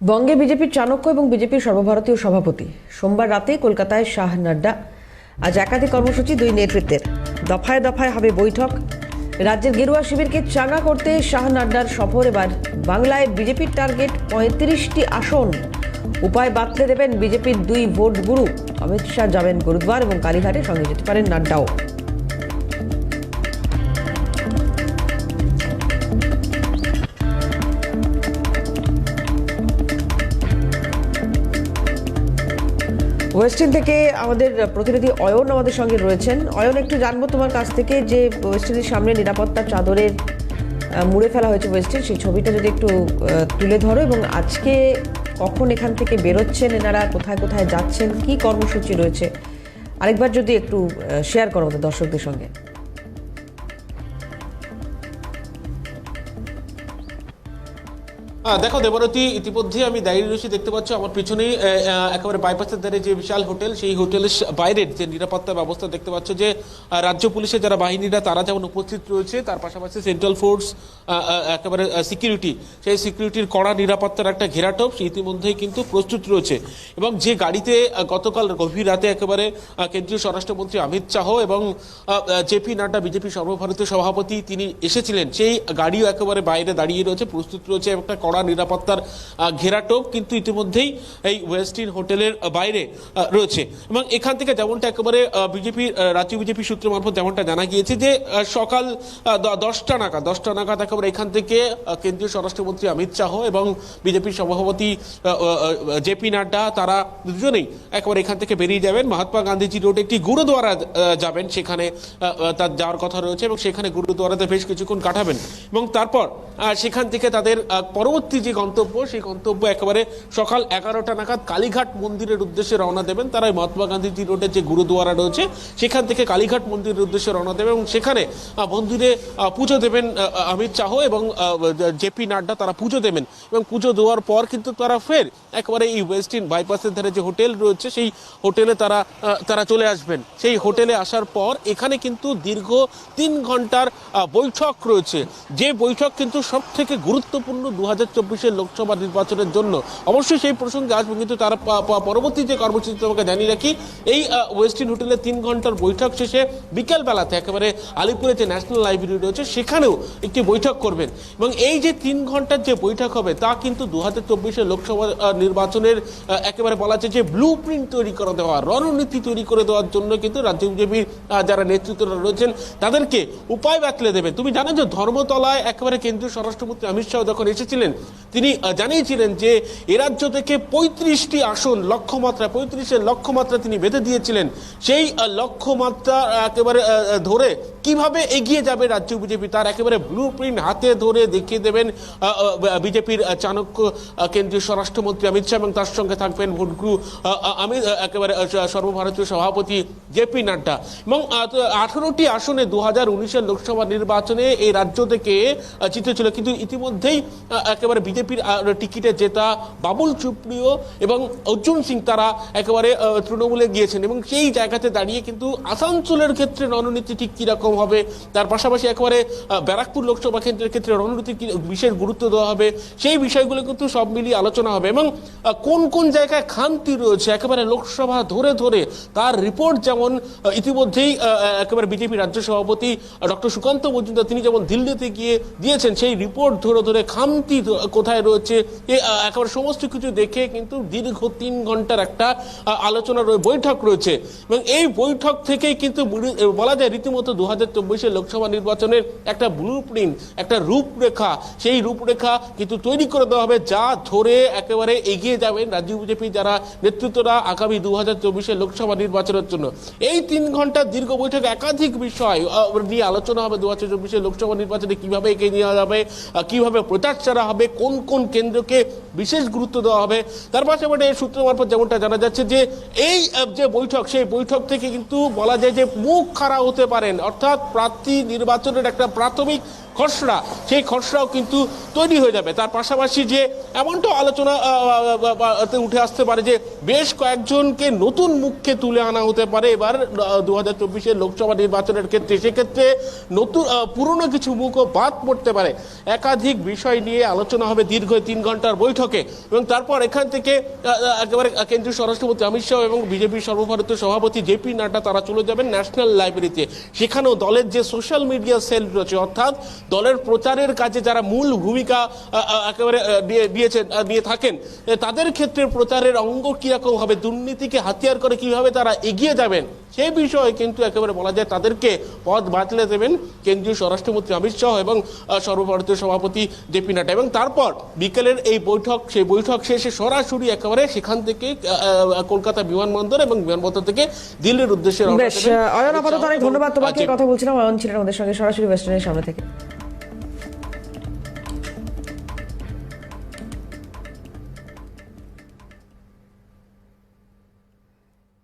বঙ্গে বিজেপির চাণক্য এবং বিজেপির সর্বভারতীয় সভাপতি। সোমবার রাতে কলকাতায় শাহ নাড্ডা, আজ একাধিক কর্মসূচি দুই নেতৃত্বের। দফায় দফায় হবে বৈঠক। রাজ্যের গেরুয়া শিবিরকে চাঙ্গা করতে শাহ নাড্ডার সফর। এবার বাংলায় বিজেপির টার্গেট পঁয়ত্রিশটি আসন। উপায় বাতলে দেবেন বিজেপির দুই ভোট গুরু। অমিত শাহ যাবেন গুরুদ্বার এবং কালীঘাটে সঙ্গে যেতে পারেন নাড্ডাও। ওয়েস্টিন থেকে আমাদের প্রতিনিধি অয়ন আমাদের সঙ্গে রয়েছেন। অয়ন, একটু জানব তোমার কাছ থেকে যে ওয়েস্টিনের সামনে নিরাপত্তার চাদরের মুড়ে ফেলা হয়েছে ওয়েস্টিন সেই ছবিটা যদি একটু তুলে ধরো এবং আজকে কখন এখান থেকে বেরোচ্ছেন এনারা, কোথায় কোথায় যাচ্ছেন, কি কর্মসূচি রয়েছে? আরেকবার যদি একটু শেয়ার করো আমাদের দর্শকদের সঙ্গে। দেখো দেবরতী ইতিমধ্যে আমি দাঁড়িয়ে রয়েছি, দেখতে পাচ্ছ আমার পিছনেই একেবারে বাইপাসের ধারে যে বিশাল হোটেল, সেই হোটেলের বাইরের যে নিরাপত্তা ব্যবস্থা দেখতে পাচ্ছ যে রাজ্য পুলিশের যারা বাহিনীরা, তারা যেমন উপস্থিত রয়েছে, তার পাশাপাশি সেন্ট্রাল ফোর্স একেবারে সিকিউরিটি সেই সিকিউরিটির কড়া নিরাপত্তার একটা ঘেরাটোপ ইতিমধ্যেই কিন্তু প্রস্তুত রয়েছে। এবং যে গাড়িতে গতকাল গভীর রাতে একেবারে কেন্দ্রীয় স্বরাষ্ট্রমন্ত্রী অমিত শাহ এবং জেপি নাড্ডা বিজেপি সর্বভারতীয় সভাপতি তিনি এসেছিলেন, সেই গাড়িও একেবারে বাইরে দাঁড়িয়ে রয়েছে, প্রস্তুত রয়েছে একটা নিরাপত্তার আহ, ঘেরাটোপ কিন্তু ইতিমধ্যেই এই ওয়েস্টিন হোটেলের বাইরে রয়েছে। এবং এখান থেকে যেমনটা একেবারে বিজেপি রাজ্য বিজেপি সূত্র মারফত যেমনটা জানা গিয়েছে যে সকাল দশটা নাগাদ দশটা নাগাদ একেবারে এখান থেকে কেন্দ্রীয় স্বরাষ্ট্রমন্ত্রী অমিত শাহ এবং বিজেপির সভাপতি জেপি নাড্ডা তারা দুজনেই একেবারে এখান থেকে বেরিয়ে যাবেন। মহাত্মা গান্ধীজি রোড একটি গুরুদুয়ারা আহ, যাবেন। সেখানে তার যাওয়ার কথা রয়েছে এবং সেখানে গুরুদুয়ারাতে বেশ কিছুক্ষণ কাটাবেন। এবং তারপর সেখান থেকে তাদের আহ, পরবর্তী যে গন্তব্য, সেই গন্তব্য একেবারে সকাল এগারোটা নাগাদ কালীঘাট মন্দিরের উদ্দেশ্যে রওনা দেবেন। তারা মহাত্মা গান্ধীজি রোডের যে গুরুদুয়ারা রয়েছে, সেখান থেকে কালীঘাট মন্দিরের উদ্দেশ্যে রওনা দেবেন এবং সেখানে মন্দিরে পুজো দেবেন অমিত শাহ এবং জেপি নাড্ডা তারা পুজো দেবেন এবং পুজো দেওয়ার পর কিন্তু তারা ফের একেবারে এই ওয়েস্টিন বাইপাসের ধারে যে হোটেল রয়েছে, সেই হোটেলে তারা তারা চলে আসবেন। সেই হোটেলে আসার পর এখানে কিন্তু দীর্ঘ তিন ঘণ্টার বৈঠক রয়েছে। যে বৈঠক কিন্তু সব থেকে গুরুত্বপূর্ণ দু হাজার চব্বিশের লোকসভা নির্বাচনের জন্য। অবশ্যই সেই প্রসঙ্গে আসব, কিন্তু তারা পরবর্তী যে কর্মসূচি তোমাকে জানিয়ে রাখি, এই ওয়েস্টিন হোটেলে তিন ঘণ্টার বৈঠক শেষে বিকেলবেলাতে একেবারে আলিপুরে যে ন্যাশনাল লাইব্রেরি রয়েছে, সেখানেও একটি বৈঠক করবেন। এবং এই যে তিন ঘণ্টার যে বৈঠক হবে, তা কিন্তু দু হাজার চব্বিশের লোকসভা নির্বাচনের একেবারে বলা যায় যে ব্লু প্রিন্ট তৈরি করে দেওয়া, রণনীতি তৈরি করে দেওয়ার জন্য কিন্তু রাজ্য বিজেপির যারা নেতৃত্বরা রয়েছেন, তাদেরকে উপায় বাতলে দেবে। তুমি জানো যে ধর্মতলায় একেবারে কেন্দ্রীয় স্বরাষ্ট্রমন্ত্রী অমিত শাহ যখন এসেছিলেন তিনি জানিয়েছিলেন যে এ রাজ্য থেকে পঁয়ত্রিশটি আসন লক্ষ্যমাত্রা পঁয়ত্রিশের লক্ষ্যমাত্রা তিনি বেঁধে দিয়েছিলেন। সেই লক্ষ্যমাত্রা একেবারে ধরে কীভাবে এগিয়ে যাবে রাজ্য বিজেপি? তার একেবারে ব্লু প্রিন্ট হাতে ধরে দেখিয়ে দেবেন বিজেপির চাণক্য কেন্দ্রীয় স্বরাষ্ট্রমন্ত্রী অমিত শাহ এবং তার সঙ্গে থাকবেন ভোটগুরু আমি একেবারে সর্বভারতীয় সভাপতি জেপি নাড্ডা। এবং আঠারোটি আসনে দু হাজার উনিশের লোকসভা নির্বাচনে এই রাজ্য থেকে জিতেছিল কিন্তু ইতিমধ্যেই আহ, একেবারে বিজেপির টিকিটে জেতা বাবুল সুপ্রিয় এবং অর্জুন সিং তারা একেবারে তৃণমূলে গিয়েছেন এবং সেই জায়গাতে দাঁড়িয়ে কিন্তু আসানসোলের ক্ষেত্রে রণনীতি ঠিক কীরকম হবে? তার পাশাপাশি একেবারে ব্যারাকপুর লোকসভা কেন্দ্রের ক্ষেত্রে রণনীতি বিশেষ গুরুত্ব দেওয়া হবে? সেই বিষয়গুলো কিন্তু সব মিলিয়ে আলোচনা হবে এবং কোন কোন জায়গায় খামতি রয়েছে? একেবারে লোকসভা ধরে ধরে তার রিপোর্ট যেমন ইতিমধ্যেই একেবারে বিজেপি রাজ্য সভাপতি ডক্টর সুকান্ত মজুমদার তিনি যেমন দিল্লিতে গিয়ে দিয়েছেন, সেই রিপোর্ট ধরে ধরে খামতি কোথায় রয়েছে একেবারে সমস্ত কিছু দেখে কিন্তু দীর্ঘ তিন ঘণ্টার একটা আলোচনা বৈঠক রয়েছে। এবং এই বৈঠক থেকেই কিন্তু বলা যায় রীতিমতো দু হাজার চব্বিশের লোকসভা নির্বাচনের একটা ব্লু প্রিন্ট একটা রূপরেখা। সেই রূপরেখা কিন্তু তৈরি করে দেওয়া হবে, যা ধরে একেবারে এগিয়ে যাবেন রাজ্য বিজেপি যারা নেতৃত্বরা আগামী দু হাজার চব্বিশের লোকসভা নির্বাচনের জন্য। এই তিন ঘণ্টার দীর্ঘ বৈঠক একাধিক বিষয় নিয়ে আলোচনা হবে দু হাজার চব্বিশের লোকসভা নির্বাচনে কীভাবে এগিয়ে নেওয়া যাবে কীভাবে প্রচার চারা হবে কোন কোন কেন্দ্রকে বিশেষ গুরুত্ব দেওয়া হবে। তার পাশাপাশি এই সূত্র মারফত যেমনটা জানা যাচ্ছে যে, এই যে বৈঠক, সেই বৈঠক থেকে কিন্তু বলা যায় যে মুখ খাড়া হতে পারেন। অর্থাৎ প্রার্থী নির্বাচনের একটা প্রাথমিক খসড়া, সেই খসড়াও কিন্তু তৈরি হয়ে যাবে। তার পাশাপাশি যে এমনটাও আলোচনা উঠে আসতে পারে যে বেশ কয়েকজনকে নতুন মুখকে তুলে আনা হতে পারে। এবার দু হাজার চব্বিশের লোকসভা নির্বাচনের ক্ষেত্রে, সেক্ষেত্রে নতুন পুরনো কিছু মুখও বাদ পড়তে পারে। একাধিক বিষয় নিয়ে আলোচনা হবে দীর্ঘ তিন ঘণ্টার বৈঠকে এবং তারপর এখান থেকে একেবারে কেন্দ্রীয় স্বরাষ্ট্রমন্ত্রী অমিত শাহ এবং বিজেপির সর্বভারতীয় সভাপতি জেপি নাড্ডা, তারা চলে যাবেন ন্যাশনাল লাইব্রেরিতে। সেখানেও দলের যে সোশ্যাল মিডিয়া সেল রয়েছে, অর্থাৎ দলের প্রচারের কাজে যারা মূল ভূমিকা একেবারে দিয়েছেন দিয়ে থাকেন তাদের ক্ষেত্রে প্রচারের অঙ্গ কীরকম হবে দুর্নীতিকে হাতিয়ার করে কীভাবে তারা এগিয়ে যাবেন সেই বিষয়ে কিন্তু একেবারে বলা যায় তাদেরকে পদ বাতলে দেবেন কেন্দ্রীয় স্বরাষ্ট্রমন্ত্রী অমিত শাহ এবং সর্বভারতীয় সভাপতি জেপি নাড্ডা এবং তারপর বিকেলের এই বৈঠক সেই বৈঠক শেষে সরাসরি একেবারে সেখান থেকে কলকাতা বিমানবন্দর এবং বিমানবন্দর থেকে দিল্লির উদ্দেশ্যে অয়ন আপাতত অনেক ধন্যবাদ তোমাকে কথা বলছিলাম অয়ন ছিলেন আমাদের সঙ্গে সরাসরি ওয়েস্টার্নের সামনে থেকে।